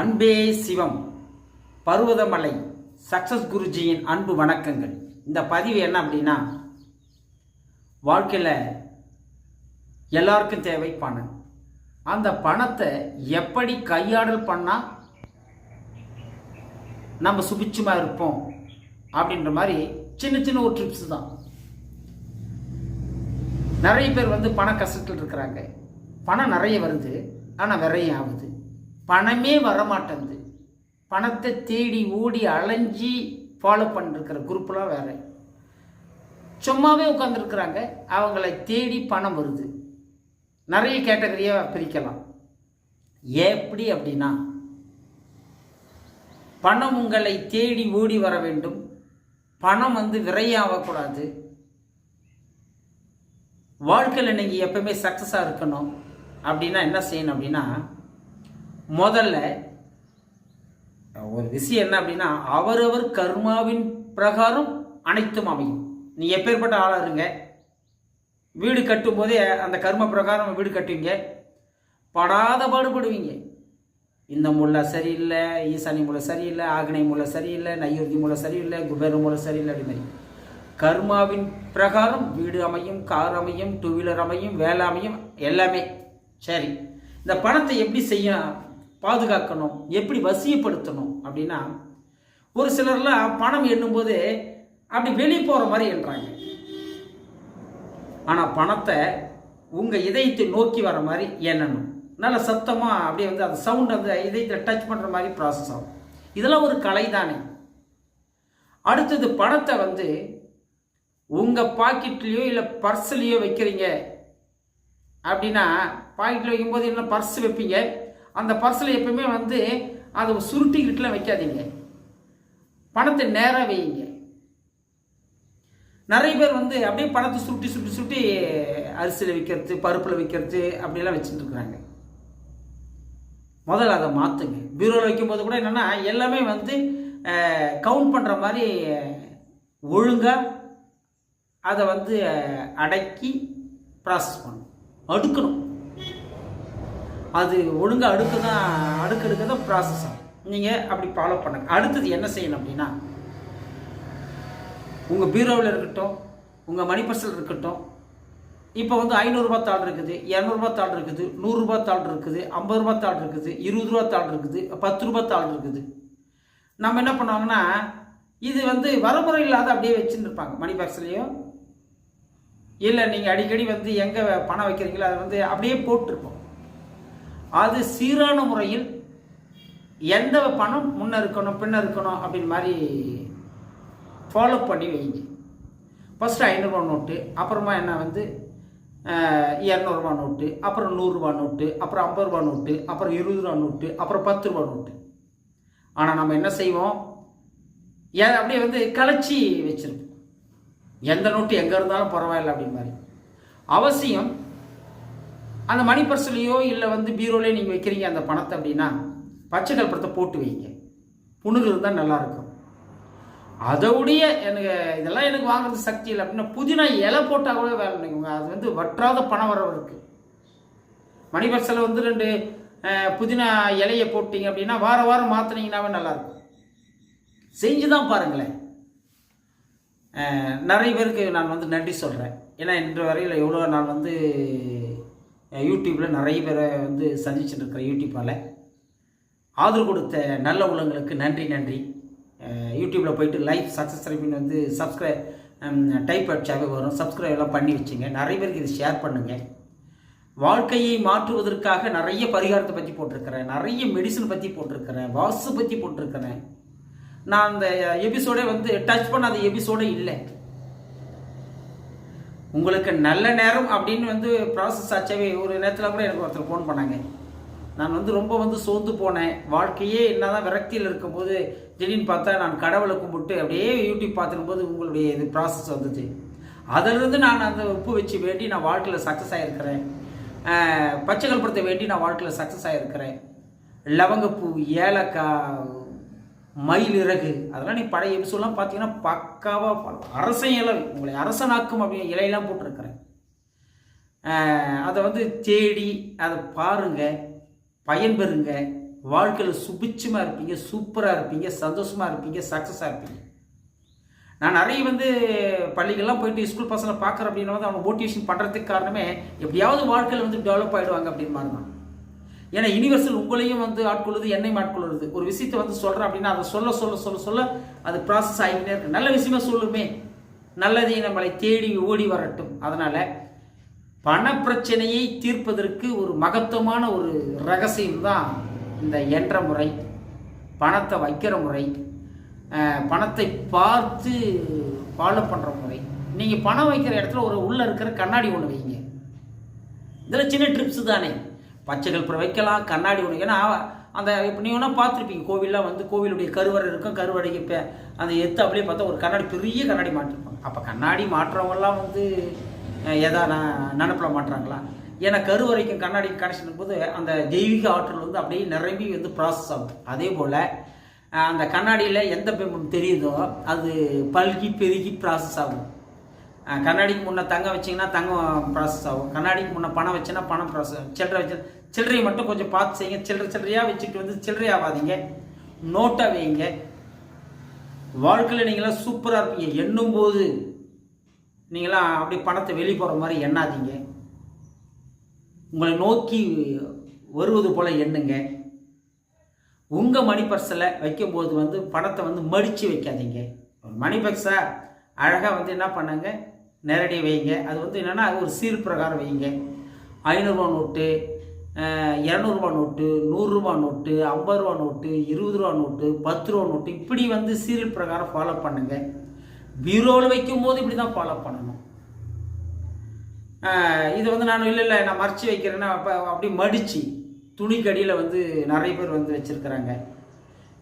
அன்பே சிவம் பருவதமலை சக்சஸ் குருஜியின் அன்பு வணக்கங்கள். இந்த பதிவு என்ன அப்படின்னா வாழ்க்கையில் எல்லாருக்கும் தேவை பணம். அந்த பணத்தை எப்படி கையாடல் பண்ணால் நம்ம சுபிட்சமாக இருப்போம் அப்படின்ற மாதிரி சின்ன சின்ன ஒரு ட்ரிப்ஸ் தான். நிறைய பேர் வந்து பண கஷ்டத்தில் இருக்கிறாங்க. பணம் நிறைய வருது ஆனால் விரையும் ஆகுது. பணமே வர மாட்டேங்குது பணத்தை தேடி ஓடி அலைஞ்சி ஃபாலோ பண்ணிருக்கிற குரூப்லாம் வேறு. சும்மாவே உட்காந்துருக்குறாங்க அவங்கள தேடி பணம் வருது. நிறைய கேட்டகரியாக பிரிக்கலாம். எப்படி அப்படின்னா பணம் உங்களை தேடி ஓடி வர வேண்டும். பணம் வந்து விரையாகக்கூடாது வாழ்க்கையில் நீங்கள் எப்பவுமே சக்ஸஸாக இருக்கணும். அப்படின்னா என்ன செய்யணும் அப்படின்னா முதல்ல ஒரு விஷயம் என்ன அப்படின்னா அவரவர் கர்மாவின் பிரகாரம் அனைத்தும் அமையும். நீ எப்பேற்பட்ட ஆளாக இருங்க. வீடு கட்டும் போதே அந்த கர்ம பிரகாரம் வீடு கட்டுவீங்க. படாத பாடுபடுவீங்க இந்த முல்லை சரியில்லை ஈசானி முல்லை சரியில்லை ஆக்னை முல்லை சரியில்லை நையுர்தி முல்லை சரியில்லை குபேர முல்லை சரியில்லை அப்படி மாதிரி. கர்மாவின் பிரகாரம் வீடு அமையும் கார் அமையும் டூ வீலர் அமையும் வேலை அமையும் எல்லாமே. சரி. இந்த பணத்தை எப்படி செய்ய பாதுகாக்கணும் எப்படி வசியப்படுத்தணும் அப்படின்னா ஒரு சிலர்லாம் பணம் எண்ணும்போது அப்படி வெளியே போகிற மாதிரி எண்ணுறாங்க ஆனால் பணத்தை உங்கள் இதயத்தை நோக்கி வர மாதிரி எண்ணணும். நல்ல சத்தமாக அப்படியே வந்து அந்த சவுண்ட் அந்த இதயத்தை டச் பண்ணுற மாதிரி ப்ராசஸ் ஆகும். இதெல்லாம் ஒரு கலை தானே. அடுத்தது பணத்தை வந்து உங்கள் பாக்கெட்லேயோ இல்லை பர்ஸ்லேயோ வைக்கிறீங்க அப்படின்னா பாக்கெட்டில் வைக்கும்போது என்ன பர்ஸ் வைப்பீங்க? அந்த பர்ஸில் எப்பவுமே வந்து அதை சுருட்டிக்கிட்டுலாம் வைக்காதீங்க. பணத்தை நேராக வையுங்க. நிறைய பேர் வந்து அப்படியே பணத்தை சுருட்டி சுருட்டி சுருட்டி அரிசியில் விற்கிறது பருப்பில் விற்கிறது அப்படிலாம் வச்சுட்டு இருக்கிறாங்க. முதல்ல அதை மாற்றுங்க பீரோவில் வைக்கும்போது கூட என்னென்னா எல்லாமே வந்து கவுண்ட் பண்ணுற மாதிரி ஒழுங்காக அதை வந்து அடக்கி ப்ராசஸ் பண்ணணும். அடுக்கணும். அது ஒழுங்காக அடுக்கு தான் அடுக்கு அடுக்க தான் ப்ராசஸ் ஆகும். நீங்கள் அப்படி ஃபாலோ பண்ணுங்க. அடுத்தது என்ன செய்யணும் அப்படின்னா உங்கள் பீரோவில் இருக்கட்டும் உங்கள் மணி பர்சல் இருக்கட்டும் இப்போ வந்து ஐநூறுரூபா தாள் இருக்குது இரநூறுபா தாள் இருக்குது நூறுரூபா தாள் இருக்குது ஐம்பது ரூபா தாள் இருக்குது இருபது ரூபா தாள் இருக்குது பத்து ரூபா தாள் இருக்குது. நம்ம என்ன பண்ணுவாங்கன்னா இது வந்து வரமுறை இல்லாத அப்படியே வச்சுன்னு இருப்பாங்க. மணி பாக்ஸ்லேயும் இல்லை நீங்கள் அடிக்கடி வந்து எங்கே பணம் வைக்கிறீங்களோ அதை வந்து அப்படியே போட்டிருப்போம். அது சீரான முறையில் எந்த பணம் முன்ன இருக்கணும் பின்ன இருக்கணும் அப்படின்னு மாதிரி ஃபாலோ பண்ணி வைங்க ஃபஸ்ட்டு ஐநூறுரூவா நோட்டு அப்புறமா என்ன வந்து இரநூறுபா நோட்டு அப்புறம் நூறுரூவா நோட்டு அப்புறம் ஐம்பது ரூபா நோட்டு அப்புறம் இருபது ரூபா நோட்டு அப்புறம் பத்து ரூபா நோட்டு ஆனால் நம்ம என்ன செய்வோம்? ஏ அப்படியே வந்து கலைச்சி வச்சிருப்போம். எந்த நோட்டு எங்கே இருந்தாலும் பரவாயில்ல அப்படின்னு மாதிரி. அவசியம் அந்த மணி பர்ஸ்லேயோ இல்லை வந்து பீரோலையோ நீங்கள் வைக்கிறீங்க அந்த பணத்தை அப்படின்னா பச்சை கல்பரத்தை போட்டு வைங்க. புணுகு இருந்தால் நல்லாயிருக்கும். அதோடைய எனக்கு இதெல்லாம் எனக்கு வாங்குறது சக்தி இல்லை அப்படின்னா புதினா இலை போட்டால் கூட வேலை இல்லைங்க. அது வந்து வற்றாத பணம் வரவு இருக்குது மணி பர்ஸில் வந்து ரெண்டு புதினா இலையை போட்டிங்க அப்படின்னா வார வாரம் மாற்றினீங்கன்னாவே நல்லாயிருக்கும். செஞ்சு தான் பாருங்களேன் நிறைய பேருக்கு நான் வந்து நன்றி சொல்கிறேன் ஏன்னா இன்று வரையில் எவ்வளோ நான் வந்து யூடியூப்பில் நிறைய பேரை வந்து சந்திச்சுட்டு யூடியூப்பால். ஆதரவு கொடுத்த நல்ல உள்ளங்களுக்கு நன்றி நன்றி. யூடியூப்பில் போயிட்டு லைஃப் சக்ஸஸ் வந்து சப்ஸ்கிரைப் டைப் அடிச்சாவே வரும். சப்ஸ்கிரைப் எல்லாம் பண்ணி வச்சுங்க. நிறைய பேருக்கு இது ஷேர் பண்ணுங்கள் வாழ்க்கையை மாற்றுவதற்காக நிறைய பரிகாரத்தை பற்றி போட்டிருக்கிறேன். நிறைய மெடிசன் பற்றி போட்டிருக்கிறேன். வாசு பற்றி போட்டிருக்கிறேன். நான் அந்த எபிசோடே வந்து டச் பண்ணாத எபிசோடே இல்லை. உங்களுக்கு நல்ல நேரம் அப்படின்னு வந்து ப்ராசஸ் ஆச்சாவே ஒரு நேரத்தில் கூட எனக்கு ஒருத்தர் ஃபோன் பண்ணாங்க. நான் வந்து ரொம்ப வந்து சோர்ந்து போனேன். வாழ்க்கையே என்ன தான் விரக்தியில் இருக்கும்போது திடீர்னு பார்த்தா நான் கடவுளை கும்பிட்டு அப்படியே யூடியூப் பார்த்துக்கும்போது உங்களுடைய இது ப்ராசஸ் வந்துச்சு அதிலிருந்து நான் அந்த உப்பு வச்சு வேண்டி நான் வாழ்க்கையில் சக்ஸஸ் ஆகிருக்கிறேன் பச்சை படுத்த வேண்டி நான் வாழ்க்கையில் சக்ஸஸ் ஆகிருக்கிறேன் லவங்கப்பூ ஏலக்காய் மயில் இறகு. அதெல்லாம் நீ பழைய எபிசோட்லாம் பார்த்தீங்கன்னா பக்காவாக அரசன் இலை உங்களை அரசனாக்கும் அப்படின்னு இலையெல்லாம் போட்டிருக்கிறேன். அதை வந்து தேடி அதை பாருங்கள் பயன்பெறுங்க. வாழ்க்கையில் சுபிச்சமாக இருப்பீங்க சூப்பராக இருப்பீங்க சந்தோஷமாக இருப்பீங்க சக்ஸஸாக இருப்பீங்க. நான் நிறைய வந்து பள்ளிகள்லாம் போயிட்டு ஸ்கூல் பசங்களை பார்க்குறேன் அப்படின்னா வந்து அவங்க மோட்டிவேஷன் பண்ணுறதுக்கு காரணமே எப்படியாவது வாழ்க்கையில் வந்து டெவலப் ஆகிடுவாங்க அப்படின்னு மாதிரி தான். ஏன்னா யுனிவர்சல் உங்களையும் வந்து ஆட்கொள்ளுது என்னையும் ஆட்கொள்ளுது. ஒரு விஷயத்தை வந்து சொல்கிறேன் அப்படின்னா அதை சொல்ல சொல்ல சொல்ல சொல்ல அது ப்ராசஸ் ஆகிக்கிட்டே இருக்கு. நல்ல விஷயமா சொல்லுமே. நல்லதை நம்மளை தேடி ஓடி வரட்டும். அதனால் பண பிரச்சனையை தீர்ப்பதற்கு ஒரு மகத்துவமான ஒரு ரகசியம் தான் இந்த என்ற முறை பணத்தை வைக்கிற முறை பணத்தை பார்த்து ஃபாலோ பண்ணுற முறை. நீங்கள் பணம் வைக்கிற இடத்துல ஒரு உள்ளே இருக்கிற கண்ணாடி ஒன்று வைங்க. இதில் சின்ன ட்ரிப்ஸு தானே. பச்சை கல்புரை வைக்கலாம் கண்ணாடி ஒன்று ஏன்னா அந்த இப்போ நீ வேணால் பார்த்துருப்பீங்க கோவில்லாம் வந்து கோவிலுடைய கருவறை இருக்கும் கருவறைக்கு இப்போ அந்த எத்து அப்படியே பார்த்தா ஒரு கண்ணாடி பெரிய கண்ணாடி மாட்டிருப்பாங்க. அப்போ கண்ணாடி மாட்டுறவங்கலாம் வந்து எதா நினப்பில் மாட்டுறாங்களா? ஏன்னா கருவறைக்கும் கண்ணாடி கனெக்ஷன் போது அந்த தெய்வீக ஆற்றல் வந்து அப்படியே நிரம்பி வந்து ப்ராசஸ் ஆகும். அதே போல் அந்த கண்ணாடியில் எந்த பிம்பம் தெரியுதோ அது பல்கி பெருகி ப்ராசஸ் ஆகும். கண்ணாடிக்கு முன்னே தங்கம் வச்சிங்கன்னா தங்கம் ப்ராசஸ் ஆகும். கண்ணாடிக்கு முன்னே பணம் வச்சுன்னா பணம் ப்ராசஸ் சில்லறை வச்சு சில்லறையை மட்டும் கொஞ்சம் பார்த்து செய்யுங்க. சில்லறை சில்லறையாக வச்சுட்டு வந்து சில்லறை ஆகாதீங்க நோட்டாக வைங்க. வாழ்க்கையில் நீங்களாம் சூப்பராக இருப்பீங்க. எண்ணும் போது நீங்களாம் அப்படி பணத்தை வெளியே போகிற மாதிரி எண்ணாதீங்க. உங்களை நோக்கி வருவது போல் எண்ணுங்க. உங்கள் மணி பர்ஸில் வைக்கும்போது வந்து பணத்தை வந்து மடித்து வைக்காதீங்க. ஒரு மணி பர்ஸை அழகாக வந்து என்ன பண்ணுங்க? நேரடி வைங்க அது வந்து என்னென்னா ஒரு சீர் பிரகாரம் வைங்க ஐநூறுரூவா நோட்டு இரநூறுபா நோட்டு நூறுரூவா நோட்டு ஐம்பது ரூபா நோட்டு இருபது ரூபா நோட்டு பத்து ரூபா நோட்டு இப்படி வந்து சீரியல் பிரகாரம் ஃபாலோ பண்ணுங்க. பீரோவில் வைக்கும்போது இப்படி தான் ஃபாலோ பண்ணணும். இது வந்து நான் இல்லை இல்லை நான் மறைச்சி வைக்கிறேன்னா அப்போ அப்படி மடித்து துணிக்கடியில் வந்து நிறைய பேர் வந்து வச்சுருக்கிறாங்க.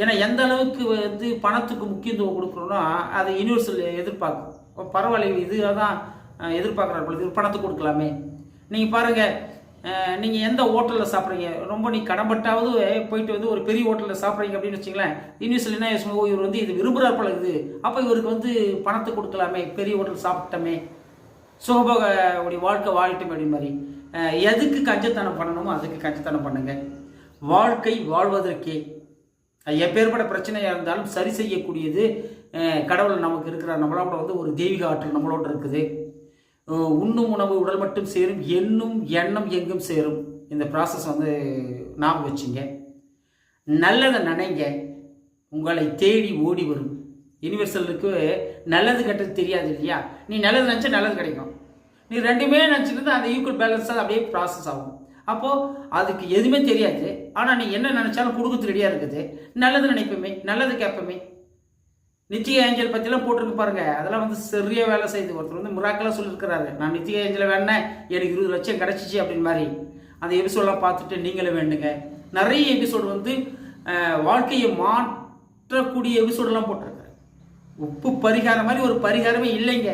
ஏன்னா எந்த அளவுக்கு வந்து பணத்துக்கு முக்கியத்துவம் கொடுக்குறோன்னா அது யூனிவர்சல் எதிர்பார்க்கும். பரவாயில்ல இது தான் எதிர்பார்க்குறாரு பொழுது இது பணத்துக்கு கொடுக்கலாமே. நீங்கள் பாருங்கள் நீங்கள் எந்த ஹோட்டலில் சாப்பிட்றீங்க? ரொம்ப நீ கடன்பட்டாவது போயிட்டு வந்து ஒரு பெரிய ஹோட்டலில் சாப்பிட்றீங்க அப்படின்னு வச்சுங்களேன் யூனிவர்சல் என்ன யோசனை, இவர் வந்து இது விரும்புகிறார் போல இது அப்போ இவருக்கு வந்து பணத்தை கொடுக்கலாமே. பெரிய ஹோட்டல் சாப்பிட்டோமே. சுகபோக உடைய வாழ்க்கை வாழட்டும் அப்படி மாதிரி. எதுக்கு கஞ்சத்தனம் பண்ணணுமோ அதுக்கு கஞ்சத்தனம் பண்ணுங்க. வாழ்க்கை வாழ்வதற்கே. எப்பேற்பட்ட பிரச்சனையாக இருந்தாலும் சரி செய்யக்கூடியது கடவுள் நமக்கு இருக்கிறார். நம்மளோட வந்து ஒரு தெய்வீக ஆற்றல் நம்மளோட இருக்குது. உண்ணும் உணவு உடல் மட்டும் சேரும் எண்ணும் எண்ணம் எங்கும் சேரும். இந்த ப்ராசஸ் வந்து ஞாபகம் வச்சுங்க. நல்லதை நினைங்க. உங்களை தேடி ஓடி வரும். யூனிவர்சலுக்கு நல்லது கெட்டது தெரியாது இல்லையா? நீ நல்லது நினச்சா நல்லது கிடைக்கும். நீ ரெண்டுமே நினச்சிட்டு அந்த ஈக்குவல் பேலன்ஸாக அப்படியே ப்ராசஸ் ஆகும். அப்போது அதுக்கு எதுவுமே தெரியாது. ஆனால் நீ என்ன நினச்சாலும் கொடுக்குறது ரெடியாக இருக்குது. நல்லது நினைப்போமே நல்லது கேட்போமே. நித்திய ஏஞ்சல் பற்றிலாம் போட்டிருக்கு பாருங்க. அதெல்லாம் வந்து சரியாக வேலை செய்யுது. ஒருத்தர் வந்து முறாக்கெல்லாம் சொல்லியிருக்கிறாரு நான் நித்திய ஏஞ்சலை வேணேன் எனக்கு இருபது லட்சம் கிடச்சிச்சு அப்படின்னு மாதிரி. அந்த எபிசோடெலாம் பார்த்துட்டு நீங்களும் வேண்டுங்க. நிறைய எபிசோடு வந்து வாழ்க்கையை மாற்றக்கூடிய எபிசோடெல்லாம் போட்டிருக்காரு. உப்பு பரிகாரம் மாதிரி ஒரு பரிகாரமே இல்லைங்க.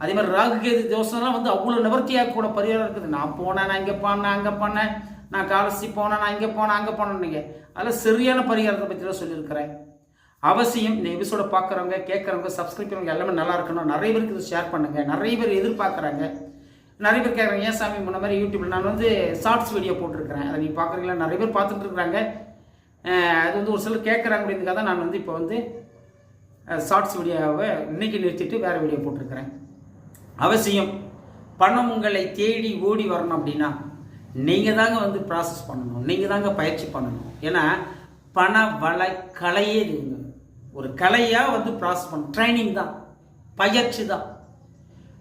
அதே மாதிரி ராகு கேது தோஷம்லாம் வந்து அவ்வளோ நிவர்த்தியாக கூட பரிகாரம் இருக்குது. நான் போனேன் நான் இங்கே போனேன் அங்கே போனேன் நான் காலசி போனேன் நான் இங்கே போனேன் அங்கே போனேன்னீங்க அதில் சரியான பரிகாரத்தை பற்றிலாம் சொல்லியிருக்கிறேன். அவசியம் இந்த எபிசோட பார்க்குறவங்க கேட்குறவங்க சப்ஸ்கிரைப் பண்ணுறவங்க எல்லாமே நல்லா இருக்கணும். நிறைய பேருக்கு இது ஷேர் பண்ணுங்கள் நிறைய பேர் எதிர்பார்க்குறாங்க. நிறைய பேர் கேட்குறாங்க ஏன் சாமி முன்ன மாதிரி யூடியூப்ல நான் வந்து ஷார்ட்ஸ் வீடியோ போட்டிருக்கிறேன். அதை நீங்கள் பார்க்குறீங்களா நிறைய பேர் பார்த்துட்டு இருக்கிறாங்க அது வந்து ஒரு சிலர் கேட்குறாங்க அப்படின்றதுக்காக தான் நான் வந்து இப்போ வந்து ஷார்ட்ஸ் வீடியோவை இன்னைக்கு நிறுத்திட்டு வேறு வீடியோ போட்டிருக்கிறேன். அவசியம். பணம் உங்களை தேடி ஓடி வரணும் அப்படின்னா நீங்கள் தாங்க வந்து ப்ராசஸ் பண்ணணும். நீங்கள் தாங்க பயிற்சி பண்ணணும். ஏன்னா பண வள கலையே இதுங்க ஒரு கலையாக வந்து ப்ராசஸ் பண்ணணும். ட்ரைனிங் தான். பயிற்சி தான்.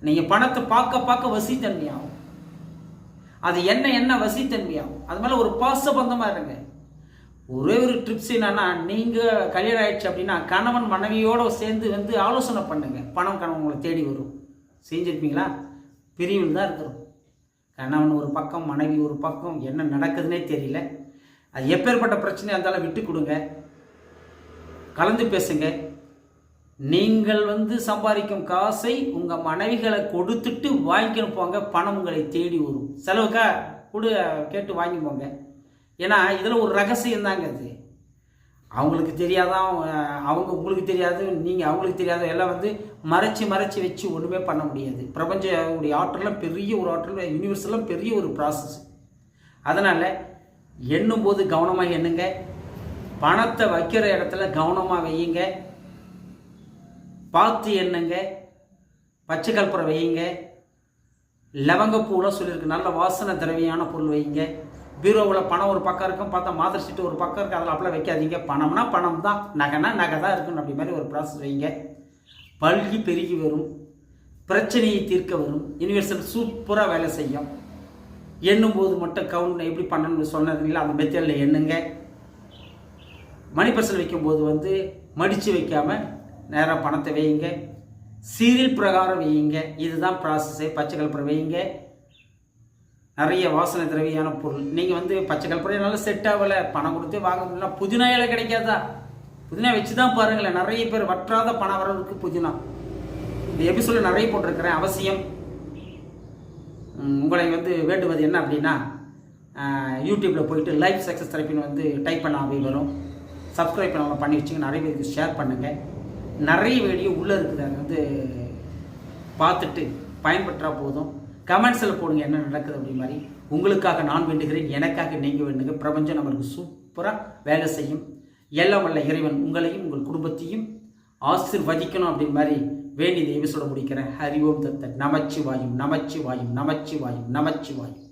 நீங்கள் பணத்தை பார்க்க பார்க்க வசித்தன்மையாகும் அது என்ன என்ன வசித்தன்மையாகும் அது மேலே ஒரு பாசபந்தமாக இருங்க. ஒரே ஒரு ட்ரிப்ஸ் என்னன்னா நீங்கள் கல்யாணம் ஆயிடுச்சு அப்படின்னா கணவன் மனைவியோடு சேர்ந்து வந்து ஆலோசனை பண்ணுங்க. பணம் கணவன் உங்களை தேடி வரும். செஞ்சிருப்பீங்களா? பிரிவில் தான் இருக்கிறோம். கணவன் ஒரு பக்கம் மனைவி ஒரு பக்கம் என்ன நடக்குதுன்னே தெரியல. அது எப்பேற்பட்ட பிரச்சனையாக இருந்தாலும் விட்டு கொடுங்க. கலந்து பேசுங்க. நீங்கள் வந்து சம்பாதிக்கும் காசை உங்கள் மனைவிகளை கொடுத்துட்டு வாங்கிக்கணும் போங்க. பணம் உங்களை தேடி வரும். செலவுக்கா? கொடு கேட்டு வாங்கி போங்க ஏன்னா இதில் ஒரு ரகசியம் தாங்க அது. அவங்களுக்கு தெரியாதான் அவங்க- உங்களுக்கு தெரியாது நீங்கள் அவங்களுக்கு தெரியாத எல்லாம் வந்து மறைச்சி மறைச்சி வச்சு ஒன்றுமே பண்ண முடியாது. பிரபஞ்ச உடைய ஆற்றலாம் பெரிய ஒரு ஆற்றல் யூனிவர்ஸ்லாம் பெரிய ஒரு ப்ராசஸ் அதனால் எண்ணும்போது கவனமாக எண்ணுங்க. பணத்தை வைக்கிற இடத்துல கவனமாக வையுங்க. பார்த்து எண்ணுங்க. பச்சை கற்பூரை வையுங்க. லவங்கப்பூலாம் சொல்லியிருக்கு. நல்ல வாசனை திரவியான பொருள் வைங்க பீரோவில் பணம் ஒரு பக்கம் இருக்கும் பார்த்தா மாதர் சீட்டு ஒரு பக்கம் இருக்குது அதில் அப்படிலாம் வைக்காதீங்க. பணம்னா பணம் தான். நகைனா நகை தான் இருக்கணும் அப்படி மாதிரி ஒரு ப்ராசஸ் வைங்க. பல்கி பெருகி வரும். பிரச்சனையை தீர்க்க வரும். யூனிவர்சல் சூப்பராக வேலை செய்யும். எண்ணும்போது மட்டும் கவுண்ட் எப்படி பண்ணணும்னு சொன்னதுங்களா அந்த மெத்தடில் எண்ணுங்க. மணி பர்சல் வைக்கும்போது வந்து மடித்து வைக்காமல் நேராக பணத்தை வையுங்க. சீரியல் பிரகாரம் வையுங்க. இதுதான் ப்ராசஸ்ஸு பச்சை கலப்பரம் வையுங்க. நிறைய வாசனை திரவியான பொருள். நீங்கள் வந்து பச்சை கலப்பரம் நல்லா செட் ஆகலை. பணம் கொடுத்து வாங்க முடியல புதினா இலை கிடைக்காதா? புதினா வச்சு தான் பாருங்களேன். நிறைய பேர் வற்றாத பண வரவுக்கு புதினா. இந்த எபிசோட நிறைய போட்டிருக்கிறேன்? அவசியம். உங்களை வந்து வேண்டுவது என்ன அப்படின்னா யூடியூப்பில் போயிட்டு லைஃப் சக்ஸஸ் தெரப்பின்னு வந்து டைப் பண்ண அப்படி வரும். சப்ஸ்கிரைப் பண்ணலாம் பண்ணி வச்சுங்க. நிறைய பேருக்கு ஷேர் பண்ணுங்கள் நிறைய வீடியோ உள்ளே இருக்குது. அதை வந்து பார்த்துட்டு பயன்பெற்றால் போதும். கமெண்ட்ஸில் போடுங்க என்ன நடக்குது அப்படி மாதிரி. உங்களுக்காக நான் வேண்டுகிறேன் எனக்காக நீங்கள் வேண்டுங்க. பிரபஞ்சம் நம்மளுக்கு சூப்பராக வேலை செய்யும். எல்லாம் வல்ல இறைவன் உங்களையும் உங்கள் குடும்பத்தையும் ஆசிர்வதிக்கணும் அப்படின்னு மாதிரி வேண்டி இந்த எபிசோட முடிக்கிறேன். ஹரி ஓம் தத்த நமச்சி வாயும் நமச்சி வாயும்